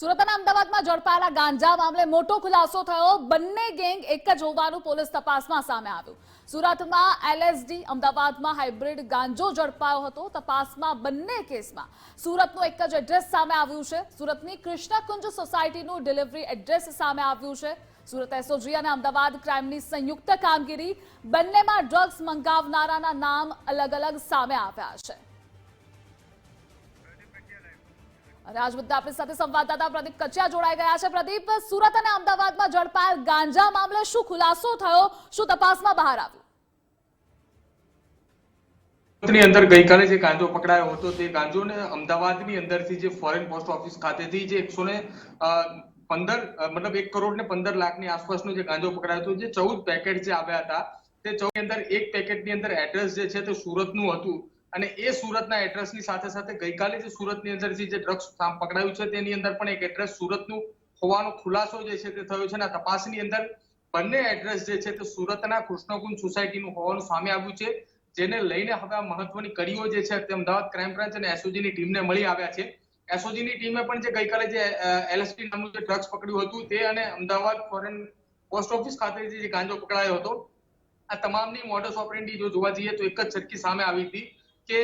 સુરત અને અમદાવાદમાં ઝડપાયેલા ગાંજા મામલે મોટો ખુલાસો થયો. બંને ગેંગ એક જ હોવાનું પોલીસ તપાસમાં સામે આવ્યું. સુરતમાં એલએસડી અમદાવાદમાં હાઇબ્રિડ ગાંજો ઝડપાયો હતો. તપાસમાં બંને કેસમાં સુરતનું એક જ એડ્રેસ સામે આવ્યું છે. સુરતની કૃષ્ણકુંજ સોસાયટીનું ડિલિવરી એડ્રેસ સામે આવ્યું છે. સુરત એસઓજી અને અમદાવાદ ક્રાઇમની સંયુક્ત કામગીરી બંનેમાં ડ્રગ્સ મંગાવનારાના નામ અલગ અલગ સામે આવ્યા છે. અને આજ મુદ્દે આપણી સાથે સંવાદદાતા પ્રદીપ કચિયા જોડાઈ ગયા છે. પ્રદીપ, સુરત અને અમદાવાદમાં ઝડપાયેલ ગાંજા મામલે શું ખુલાસો થયો? શું તપાસમાં બહાર આવ્યું? ની અંદર ગઈકાલે જે ગાંજો પકડાયો હતો, તે ગાંજોને અમદાવાદની અંદરથી જે ફોરેન પોસ્ટ ઓફિસ ખાતેથી જે એકસો ને પંદર મતલબ એક કરોડ ને પંદર લાખની આસપાસનો જે ગાંજો પકડાયો હતો, જે ચૌદ પેકેટ જે આવ્યા હતા, તે ચૌદ અંદર, એક પેકેટની અંદર એડ્રેસ જે છે તે સુરતનું હતું. અને એ સુરતના એડ્રેસની સાથે સાથે ગઈકાલે જે સુરતની અંદર જે ડ્રગ્સ પકડાયું છે તેની અંદર પણ એક એડ્રેસ સુરતનું હોવાનો ખુલાસો જે છે તે થયો છે અને તપાસની અંદર બંને એડ્રેસ જે છે તે સુરતના કૃષ્ણકુંજ સોસાયટીનું હોવાનું સામે આવ્યું છે, જેને લઈને હવે આ મહત્વની કડીઓ જે છે તે અમદાવાદ ક્રાઇમ બ્રાન્ચ અને એસઓજીની ટીમને મળી આવ્યા છે. એસઓજીની ટીમે પણ જે ગઈકાલે જે એલએસપી નામનું જે ડ્રગ્સ પકડ્યું હતું તે અને અમદાવાદ ફોરેન પોસ્ટ ઓફિસ ખાતે જે ગાંજો પકડાયો હતો, આ તમામની મોડસ ઓપરેન્ડી જો જોવા જઈએ તો એક જ ચરકી સામે આવી હતી. કે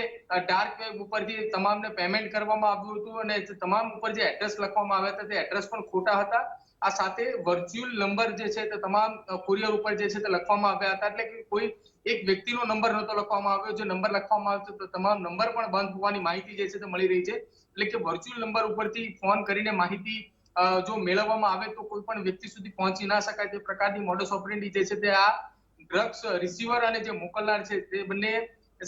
ડાર્ક વેબ ઉપરથી તમામને પેમેન્ટ કરવામાં આવ્યું હતું અને તમામ ઉપર જે એડ્રેસ લખવામાં આવ્યા હતા, તે એડ્રેસ પણ ખોટા હતા. આ સાથે વર્ચ્યુઅલ નંબર જે છે તે તમામ કુરિયર ઉપર જે છે તે લખવામાં આવ્યા હતા. એટલે કે કોઈ એક વ્યક્તિનો નંબર નહોતો લખવામાં આવ્યો. જે નંબર લખવામાં આવ્યો તો તમામ નંબર પણ બંધ હોવાની માહિતી જે છે તે મળી રહી છે. એટલે કે વર્ચ્યુઅલ નંબર ઉપરથી ફોન કરીને માહિતી જો મેળવવામાં આવે તો કોઈ પણ વ્યક્તિ સુધી પહોંચી ના શકાય. તે પ્રકારની મોડસ ઓપરેન્ડી જે છે તે આ ડ્રગ્સ રિસીવર અને જે મોકલનાર છે તે બંને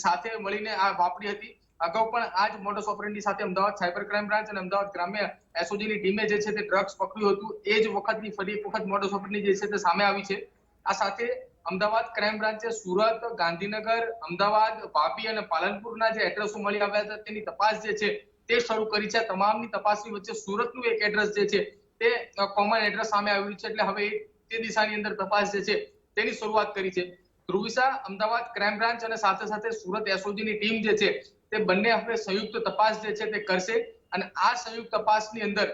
સાથે મળીને આ વાપરી હતી. અગાઉ પણ આ જ મોડસ ઓપરેન્ડી સાથે અમદાવાદ સાયબર ક્રાઇમ બ્રાન્ચ અને અમદાવાદ ગ્રામ્ય એસઓજી ની ટીમે જે છે તે ડ્રગ્સ પકડ્યું હતું, એ જ વખતની ફરી એક વખત મોડસ ઓપરેન્ડી જે છે તે સામે આવી છે. આ સાથે અમદાવાદ ક્રાઇમ બ્રાન્ચે સુરત, ગાંધીનગર, અમદાવાદ વાપી અને પાલનપુરના જે એડ્રેસો મળી આવ્યા હતા, તેની તપાસ જે છે તે શરૂ કરી છે. તમામની તપાસની વચ્ચે સુરતનું એક એડ્રેસ જે છે તે કોમન એડ્રેસ સામે આવ્યું છે. એટલે હવે તે દિશાની અંદર તપાસ જે છે તેની શરૂઆત કરી છે. ધ્રુવિસા, અમદાવાદ ક્રાઇમ બ્રાન્ચ અને સાથે સાથે સુરત એસઓજી ની ટીમ જે છે, તે બંને હવે સંયુક્ત તપાસ જે છે તે કરશે. અને આ સંયુક્ત તપાસની અંદર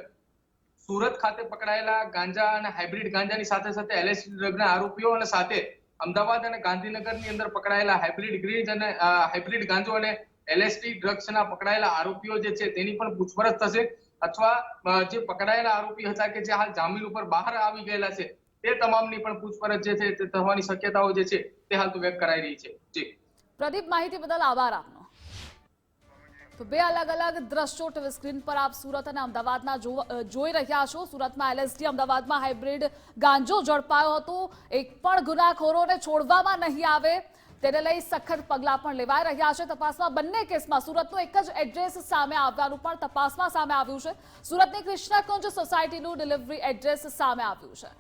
સુરત ખાતે પકડાયેલા ગાંજા અને હાઇબ્રિડ ગાંજાની સાથે સાથે એલએસડી ડ્રગના આરોપીઓ અને સાથે અમદાવાદ અને ગાંધીનગરની અંદર પકડાયેલા હાઇબ્રિડ ગ્રીન્સ અને હાઇબ્રિડ ગાંજો અને એલએસડી ડ્રગ્સના પકડાયેલા આરોપીઓ જે છે તેની પણ પૂછપરછ થશે. અથવા જે પકડાયેલા આરોપી હતા કે જે હાલ જામીન ઉપર બહાર આવી ગયેલા છે તે તમામની પણ પૂછપરછ જે છે તે થવાની શક્યતાઓ જે છે તે હાલ તો વ્યક્ત કરાઈ રહી છે. જી. પ્રદીપ, માહિતી બદલ આભાર આપનો. તો બે અલગ અલગ દ્રશ્યો ટીવી સ્ક્રીન પર આપ સુરત અને અમદાવાદના જોઈ રહ્યા છો. સુરતમાં એલએસડી, અમદાવાદમાં હાઇબ્રિડ ગાંજો ઝડપાયો હતો. એક પણ ગુનાખોરોને છોડવામાં નહીં આવે. તેને લઈ સખત પગલાં પણ લેવાઈ રહ્યા છે. તપાસમાં બંને કેસમાં સુરતનું એક જ એડ્રેસ સામે આવવાનું પણ તપાસમાં સામે આવ્યું છે. સુરતની કૃષ્ણકુંજ સોસાયટીનું ડિલિવરી એડ્રેસ સામે આવ્યું છે.